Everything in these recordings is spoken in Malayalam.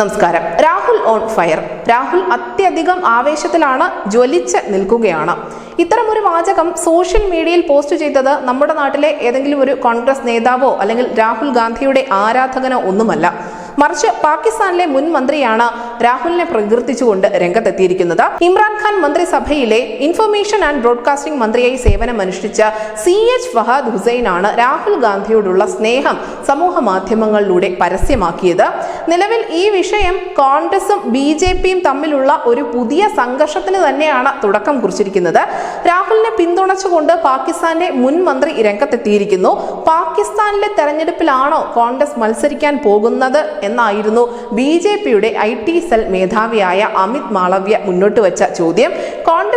നമസ്കാരം. രാഹുൽ ഓൺ ഫയർ രാഹുൽ അത്യധികം ആവേശത്തിലാണ് ജ്വലിച്ച് നിൽക്കുകയാണ്. ഇത്തരമൊരു വാചകം സോഷ്യൽ മീഡിയയിൽ പോസ്റ്റ് ചെയ്തത് നമ്മുടെ നാട്ടിലെ ഏതെങ്കിലും ഒരു കോൺഗ്രസ് നേതാവോ അല്ലെങ്കിൽ രാഹുൽ ഗാന്ധിയുടെ ആരാധകനോ ഒന്നുമല്ല. മറിച്ച് പാകിസ്ഥാനിലെ മുൻ മന്ത്രിയാണ് രാഹുലിനെ പ്രകീർത്തിച്ചുകൊണ്ട് രംഗത്തെത്തിയിരിക്കുന്നത്. ഇമ്രാൻഖാൻ മന്ത്രിസഭയിലെ ഇൻഫർമേഷൻ ആൻഡ് ബ്രോഡ്കാസ്റ്റിംഗ് മന്ത്രിയായി സേവനമനുഷ്ഠിച്ച സി എച്ച് ഫഹാദ് ഹുസൈനാണ് രാഹുൽ ഗാന്ധിയോടുള്ള സ്നേഹം സമൂഹ മാധ്യമങ്ങളിലൂടെ പരസ്യമാക്കിയത്. നിലവിൽ ഈ വിഷയം കോൺഗ്രസും ബി ജെ പിയും തമ്മിലുള്ള ഒരു പുതിയ സംഘർഷത്തിന് തന്നെയാണ് തുടക്കം കുറിച്ചിരിക്കുന്നത്. രാഹുലിനെ പിന്തുണച്ചുകൊണ്ട് പാകിസ്ഥാന്റെ മുൻ മന്ത്രി രംഗത്തെത്തിയിരിക്കുന്നു. പാകിസ്ഥാനിലെ തെരഞ്ഞെടുപ്പിലാണോ കോൺഗ്രസ് മത്സരിക്കാൻ പോകുന്നത് എന്നായിരുന്നു ബി ജെ പിയുടെ ഐ ടി സെൽ മേധാവിയായ അമിത് മാളവ്യ മുന്നോട്ട് വെച്ച ചോദ്യം.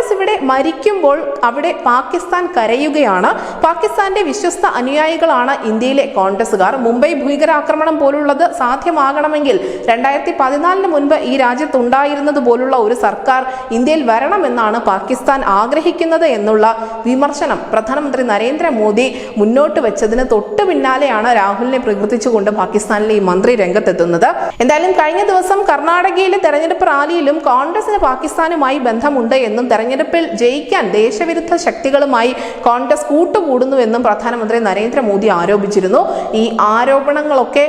കോൺഗ്രസ് ഇവിടെ മരിക്കുമ്പോൾ അവിടെ പാകിസ്ഥാൻ കരയുകയാണ്. പാകിസ്ഥാന്റെ വിശ്വസ്ത അനുയായികളാണ് ഇന്ത്യയിലെ കോൺഗ്രസുകാർ മുംബൈ ഭീകരാക്രമണം പോലുള്ളത് സാധ്യമാകണമെങ്കിൽ രണ്ടായിരത്തി പതിനാലിന് മുൻപ് ഈ രാജ്യത്ത് ഉണ്ടായിരുന്നത് പോലുള്ള ഒരു സർക്കാർ ഇന്ത്യയിൽ വരണമെന്നാണ് പാകിസ്ഥാൻ ആഗ്രഹിക്കുന്നത് എന്നുള്ള വിമർശനം പ്രധാനമന്ത്രി നരേന്ദ്രമോദി മുന്നോട്ട് വെച്ചതിന് തൊട്ടു പിന്നാലെയാണ് രാഹുലിനെ പ്രകീർത്തിച്ചുകൊണ്ട് പാകിസ്ഥാനിലെ ഈ മന്ത്രി രംഗത്തെത്തുന്നത്. എന്തായാലും കഴിഞ്ഞ ദിവസം കർണാടകയിലെ തെരഞ്ഞെടുപ്പ് റാലിയിലും കോൺഗ്രസിന് പാകിസ്ഥാനുമായി ബന്ധമുണ്ട് എന്നും തെരഞ്ഞെടുപ്പിൽ ജയിക്കാൻ ദേശവിരുദ്ധ ശക്തികളുമായി കോൺഗ്രസ് കൂട്ടുകൂടുന്നുവെന്നും പ്രധാനമന്ത്രി നരേന്ദ്രമോദി ആരോപിച്ചിരുന്നു. ഈ ആരോപണങ്ങളൊക്കെ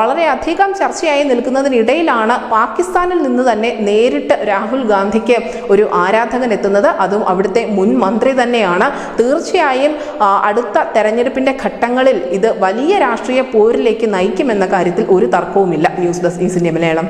വളരെയധികം ചർച്ചയായി നിൽക്കുന്നതിനിടയിലാണ് പാകിസ്ഥാനിൽ നിന്ന് തന്നെ നേരിട്ട് രാഹുൽ ഗാന്ധിക്ക് ഒരു ആരാധകൻ എത്തുന്നത്. അതും അവിടുത്തെ മുൻ മന്ത്രി തന്നെയാണ്. തീർച്ചയായും അടുത്ത തെരഞ്ഞെടുപ്പിന്റെ ഘട്ടങ്ങളിൽ ഇത് വലിയ രാഷ്ട്രീയ പോരിലേക്ക് നയിക്കുമെന്ന കാര്യത്തിൽ ഒരു തർക്കവുമില്ല. News desk is India Malayalam.